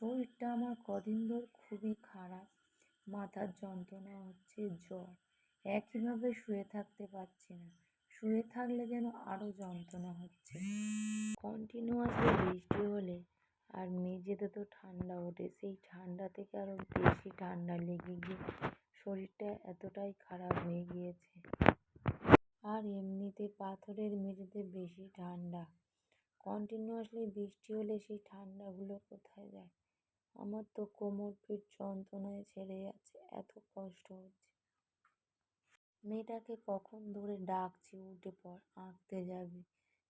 শরীরটা আমার কদিন ধরে খুবই খারাপ। মাথার যন্ত্রণা হচ্ছে, জ্বর। একইভাবে শুয়ে থাকতে পারছি না। শুয়ে থাকলে যেন আরও যন্ত্রণা হচ্ছে। কন্টিনিউয়াসলি বৃষ্টি হলে আর মেঝেতে তো ঠান্ডা ওঠে, সেই ঠান্ডা থেকে আরও বেশি ঠান্ডা লেগে গিয়ে শরীরটা এতটাই খারাপ হয়ে গিয়েছে। আর এমনিতে পাথরের মেঝেতে বেশি ঠান্ডা। কন্টিনিউয়াসলি বৃষ্টি হলে সেই ঠান্ডাগুলো কোথায় যায়? আমার তো কোমর পিঠ যন্ত্রণায় ছেড়ে যাচ্ছে, এত কষ্ট হচ্ছে। মেয়েটাকে কখন ধরে ডাকছি, উঠে পর আঁকতে যাবি।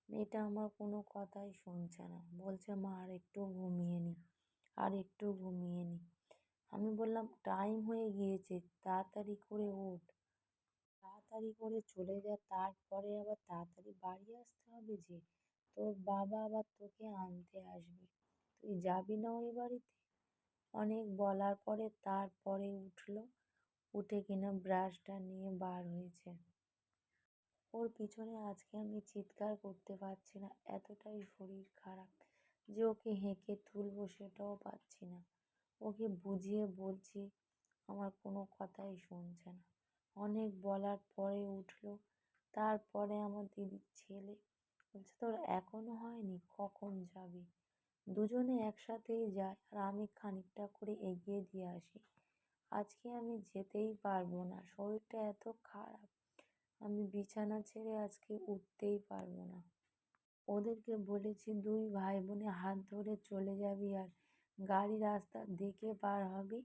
মেয়েটা আমার কোনো কথাই শুনছে না। বলছে, মা, আর একটু ঘুমিয়ে নি, আর একটু ঘুমিয়ে নি। আমি বললাম, টাইম হয়ে গিয়েছে, তাড়াতাড়ি করে উঠ। তাড়াতাড়ি করে চলে যা, তারপরে আবার তাড়াতাড়ি বাড়ি আসতে হবে যে, তোর বাবা আবার তোকে আনতে আসবে। তুই যাবি না ওই বাড়িতে? অনেক বলার পরে তারপরে উঠল, উঠে কিনা ব্রাশটা নিয়ে বার হয়েছে। ওর পিছনে আজকে আমি চিৎকার করতে পারছি না, এতটাই শরীর খারাপ যে ওকে হেঁকে তুলবো সেটাও পাচ্ছি না। ওকে বুঝিয়ে বলছি, আমার কোনো কথাই শুনছে না। অনেক বলার পরে উঠল, তারপরে আমার দিদির ছেলে বলছে, তোর এখনও হয়নি? কখন যাবি? দুজনে একসাথেই যায় আর আমি খানিকটা করে এগিয়ে দিয়ে আসি। আজকে আমি যেতেই পারব না, শরীরটা এত খারাপ। আমি বিছানা ছেড়ে আজকে উঠতেই পারব না। ওদেরকে বলেছি, দুই ভাই বোনে হাত ধরে চলে যাবি আর গাড়ি রাস্তা দেখে পার হবি।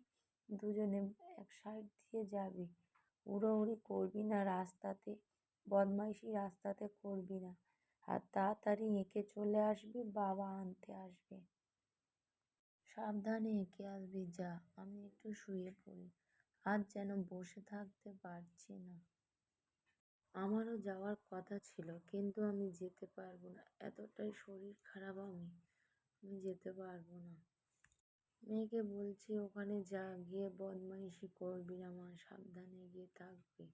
দুজনে এক সাইড দিয়ে যাবি। উড়োউড়ি করবি না রাস্তাতে, বদমাইশি রাস্তাতে করবি না। আর তাড়াতাড়ি এঁকে চলে আসবি, বাবা আনতে আসবে। সাবধানে এঁকে আসবি, যা, আমি একটু শুয়ে পড়ি। আজ যেন বসে থাকতে পারছি না। আমারও যাওয়ার কথা ছিল, কিন্তু আমি যেতে পারব না। এতটাই শরীর খারাপ আমি আমি যেতে পারব না। মেয়েকে বলছি, ওখানে যা, গিয়ে বদমাইশি করবি না মা, সাবধানে গিয়ে থাকবি।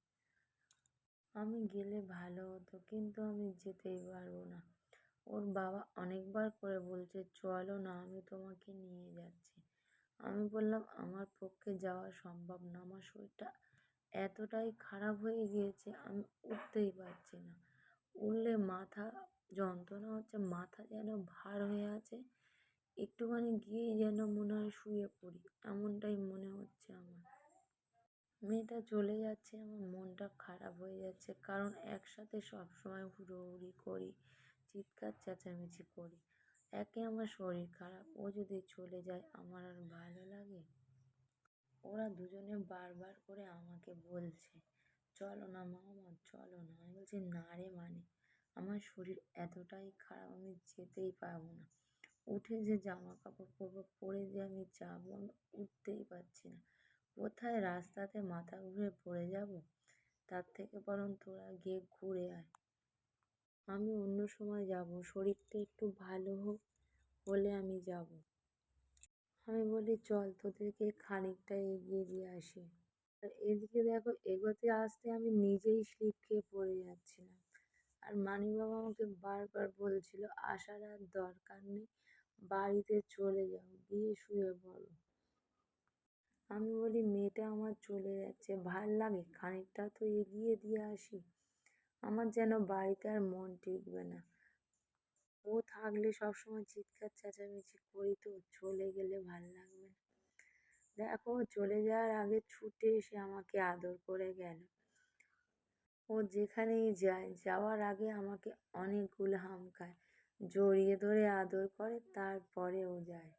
আমি গেলে ভালো হতো, কিন্তু আমি যেতেই পারব না। ওর বাবা অনেকবার করে বলছে, চলো না, আমি তোমাকে নিয়ে যাচ্ছি। আমি বললাম, আমার পক্ষে যাওয়া সম্ভব না, আমার শরীরটা এতটাই খারাপ হয়ে গিয়েছে, আমি উঠতেই পারছি না। উঠলে মাথা যন্ত্রণা হচ্ছে, মাথা যেন ভার হয়ে আছে, একটুখানি গিয়েই যেন মনে হয় শুয়ে পড়ি, এমনটাই মনে মেয়েটা চলে যাচ্ছে, আমার মনটা খারাপ হয়ে যাচ্ছে। কারণ একসাথে সবসময় হুড়োহুড়ি করি, চিৎকার চেঁচামেচি করি। একে আমার শরীর খারাপ, ও যদি চলে যায় আমার আর ভালো লাগে? ওরা দুজনে বারবার করে আমাকে বলছে, চলো না মামা চলো না। আমি বলছি, না রে মানে আমার শরীর এতটাই খারাপ, আমি যেতেই পারব না। উঠে যে জামা কাপড় পরবো, পরে যে আমি যাব আমি উঠতেই পারছি না। কোথায় রাস্তাতে মাথা ঘুরে পড়ে যাব? তার থেকে বরং তোরা গিয়ে ঘুরে আয়। আমি অন্য সময় যাব, শরীরটা একটু ভালো হোক হলে আমি যাব। আমি বলি, চল তোদেরকে খানিকটা এগিয়ে দিয়ে আসি। এদিকে দেখো, এগোতে আসতে আমি নিজেই স্লিপ খেয়ে পড়ে যাচ্ছিলাম। আর মানি বাবা আমাকে বারবার বলছিল, আসার আর দরকার নেই, বাড়িতে চলে যাও, গিয়ে শুয়ে পড়ো। আমি বলি, মেয়েটা আমার চলে যাচ্ছে, ভালো লাগে? খানিকটা তো এগিয়ে দিয়ে আসি। আমার যেন বাড়িতে আর মন টিকবে না। ও থাকলে সবসময় চিৎকার, চেঁচামেচি করি তো, চলে গেলে ভালো লাগবে না। দেখো, চলে যাওয়ার আগে ছুটে এসে আমাকে আদর করে গেল। ও যেখানেই যায়, যাওয়ার আগে আমাকে অনেকগুলো হাম খায় জড়িয়ে ধরে আদর করে, তারপরে ও যায়।